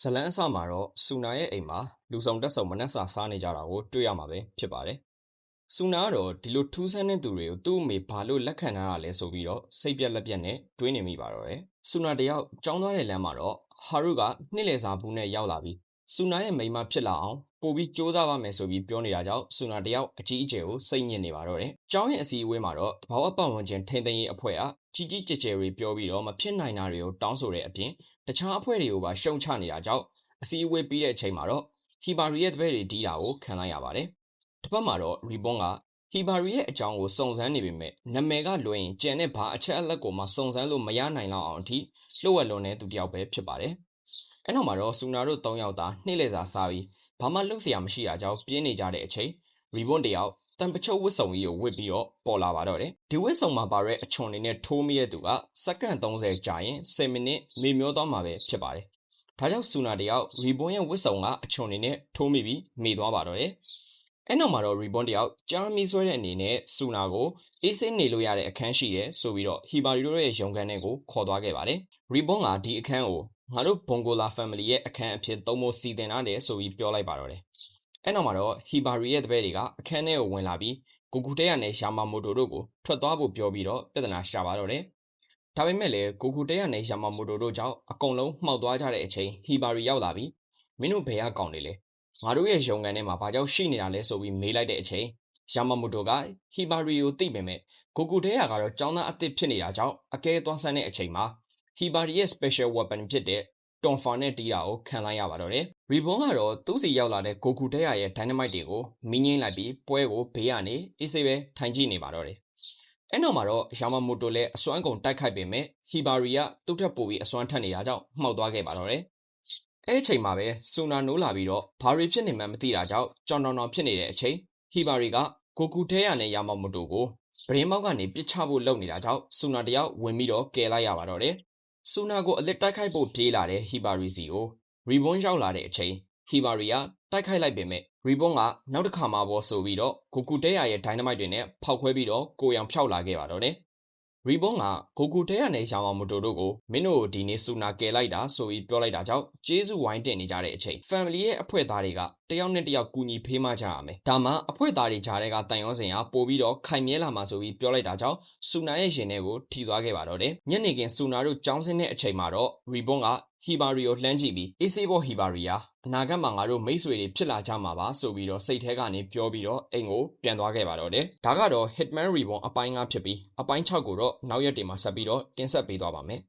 ဇလန်းအစမှာတော့ဆူနာရဲ့အိမ်မှာလူဆောင်တက်ဆောင်မနှက်စာစားနေကြတာကိုတွေ့ရမှာပဲဖြစ်ပါတယ်။ဆူနာကတော့ဒီလိုထူးဆန်းတဲ့သူတွေကိုသူ့အမေဘာလို့လက်ခံထားရလဲဆိုပြီးတော့စိတ်ပြက်လက်ပြက်နဲ့တွေးနေမိပါတော့တယ်။ဆူနာတယောက်ကြောင်းသွားတဲ့လမ်းမှာတော့ဟာရုကနှစ်လည်စာဘူးနဲ့ရောက်လာပြီးဆူနာရဲ့မိန်းမဖြစ်လာအောင်ပို့ပြီးစူးစမ်းပါမယ်ဆိုပြီးပြောနေတာကြောင့်ဆူနာတယောက်အကြီးအကျယ်ကိုစိတ်ညစ်နေပါတော့တယ်။ကျောင်းရဲ့အစည်းအဝေးမှာတော့တဘာဝပတ်ဝန်းကျင်ထိန်းသိမ်းရေးအဖွဲ့က ကြီးကြီးကျယ်ကျယ်တွေပြောပြီးတော့မဖြစ်နိုင်တာတွေကိုတောင်းဆိုတဲ့အပြင်တခြားအဖွဲ့တွေကိုပါရှုံချနေတာကြောင့်အစည်းအဝေးပြီးတဲ့အချိန်မှာတော့ဟီဘာရီရဲ့တပည့်တွေဒီးတာကိုခံလိုက်ရပါတယ်။တစ်ဖက်မှာတော့ရီဘွန်ကဟီဘာရီရဲ့အကြောင်းကိုစုံစမ်းနေပေမဲ့နာမည်ကလွှဲရင်ကျန်တဲ့ဘာအချက်အလက်ကိုမှစုံစမ်းလို့မရနိုင်လောက်အောင်အထိလှုပ်ဝက်လွန်တဲ့သူတစ်ယောက်ပဲဖြစ်ပါတယ်။အဲ့နောက်မှာတော့ဆူနာတို့၃ယောက်သားနှိမ့်လဲစာစားပြီးဘာမှလုပ်စရာမရှိတာကြောင့်ပြင်းနေကြတဲ့အချိန်ရီဘွန်တယောက် တန်ပချုပ်ဝစ်စုံကြီးကိုဝစ်ပြီးတော့ပေါ်လာပါတော့တယ်။ဒီဝစ်စုံမှာပါတဲ့အချွန်နေနဲ့ထိုးမိတဲ့သူကစက္ကန့်30ကြာရင်10မိနစ်မေမျောသွားမှာပဲဖြစ်ပါတယ်။ဒါကြောင့်ဆူနာတယောက်ရီဘွန်ရဲ့ဝစ်စုံကအချွန်နေနဲ့ထိုးမိပြီးမေသွားပါတော့တယ်။အဲ့နောက်မှာတော့ရီဘွန်တယောက်ကြားမီဆွဲတဲ့အနေနဲ့ဆူနာကိုအေးစိနေလို့ရတဲ့အခန်းရှိတယ်ဆိုပြီးတော့ဟီဘာရီတို့ရဲ့ရုံခန်းထဲကိုခေါ်သွားခဲ့ပါတယ်။ရီဘွန်ကဒီအခန်းကိုငါတို့ဘွန်ဂိုလာ family ရဲ့အခန်းအဖြစ်သုံးဖို့စီစဉ်ထားတယ်ဆိုပြီးပြောလိုက်ပါတော့တယ်။ အဲ့နောက်မှာတော့ဟီဘာရီရဲ့တပည့်တွေကအခန်းထဲကိုဝင်လာပြီးကိုကူတဲရနဲ့ရှာမာမိုတိုတို့ကိုထွက်သွားဖို့ပြောပြီးတော့ပြဿနာရှာပါတော့တယ်။ဒါပေမဲ့လည်းကိုကူတဲရနဲ့ရှာမာမိုတိုတို့ကြောင့်အကုန်လုံးမှောက်သွားကြတဲ့အချိန်ဟီဘာရီရောက်လာပြီးမင်းတို့ဘယ်ကကောင်နေလဲ။ငါတို့ရဲ့ရုံကန်ထဲမှာဘာကြောင့်ရှိနေတာလဲဆိုပြီးမေးလိုက်တဲ့အချိန်ယာမာမိုတိုကဟီဘာရီကိုသိပေမဲ့ကိုကူတဲရကတော့ចောင်းသားအသစ်ဖြစ်နေတာကြောင့်အကဲသွားဆန်းတဲ့အချိန်မှာဟီဘာရီရဲ့ special weapon ဖြစ်တဲ့ တွန်ဖာနဲ့တီးတာကိုခံလိုက်ရပါတော့တယ်။ရီဘွန်ကတော့သူ့စီရောက်လာတဲ့ဂိုကူတဲရရဲ့ dynamite တွေကိုမင်းငင်းလိုက်ပြီးပွဲကိုဘေးကနေအေးဆေးပဲထိုင်ကြည့်နေပါတော့တယ်။အဲ့နောက်မှာတော့ယာမာမိုတိုလည်းအစွမ်းကုန်တိုက်ခိုက်ပေမဲ့ဟီဘာရီကသူ့ထက်ပိုပြီးအစွမ်းထက်နေတာကြောင့်မှောက်သွားခဲ့ပါတော့တယ်။အဲ့အချိန်မှာပဲဆူနာနိုးလာပြီးတော့ဘာရီဖြစ်နေမှမသိတာကြောင့်ကြောင်တောင်တောင်ဖြစ်နေတဲ့အချိန်ဟီဘာရီကဂိုကူတဲရနဲ့ယာမာမိုတိုကိုဗရင်မောက်ကနေပစ်ချဖို့လုပ်နေတာကြောင့်ဆူနာတယောက်ဝင်ပြီးတော့ကယ်လိုက်ရပါတော့တယ်။ ဆူနာကိုအလစ်တိုက်ခိုက်ဖို့ပြေးလာတဲ့ဟီဘာရီစီကိုရီဘွန်ရောက်လာတဲ့အချိန်ဟီဘာရီကတိုက်ခိုက်လိုက်ပေမဲ့ရီဘွန်ကနောက်တစ်ခါမှပေါ်ဆိုပြီးတော့ဂိုကူတဲရရဲ့ဒိုင်းနမိုက်တွေနဲ့ဖောက်ခွဲပြီးတော့ကိုရောင်ဖြောက်လာခဲ့ပါတော့တယ်။ ရီဘွန်ကဂိုကူတဲရနဲ့ယာမာမိုတိုတို့ကိုမင်းတို့ဒီနေ့ဆူနာကယ်လိုက်တာဆိုပြီးပြောလိုက်တာကြောင့်ကျေးဇူးဝိုင်းတင်နေကြတဲ့အချိန် family ရဲ့အဖွဲ့သားတွေကတယောက်နဲ့တယောက်ကူညီဖေးမကြရမယ်။ဒါမှအဖွဲ့သားတွေကြားထဲကတန်ရောစင်ကပို့ပြီးတော့ခိုင်မြဲလာမှာဆိုပြီးပြောလိုက်တာကြောင့်ဆူနာရဲ့ရင်ထဲကိုထိသွားခဲ့ပါတော့တယ်။ညနေခင်းဆူနာတို့ကြောင်းစင်းတဲ့အချိန်မှာတော့ရီဘွန်ကဟီဘာရီကိုလှမ်းကြည့်ပြီးအေးဆေးဘောဟီဘာရီယာအနာဂတ်မှာငါတို့မိတ်ဆွေတွေဖြစ်လာကြမှာပါဆိုပြီးတော့စိတ်ထဲကနေပြောပြီးတော့အိမ်ကိုပြန်သွားခဲ့ပါတော့တယ်။ဒါကတော့ Hitman Reborn အပိုင်း9ဖြစ်ပြီးအပိုင်း6ကိုတော့နောက်ရက်တွေမှာဆက်ပြီးတော့တင်ဆက်ပေးသွားပါမယ်။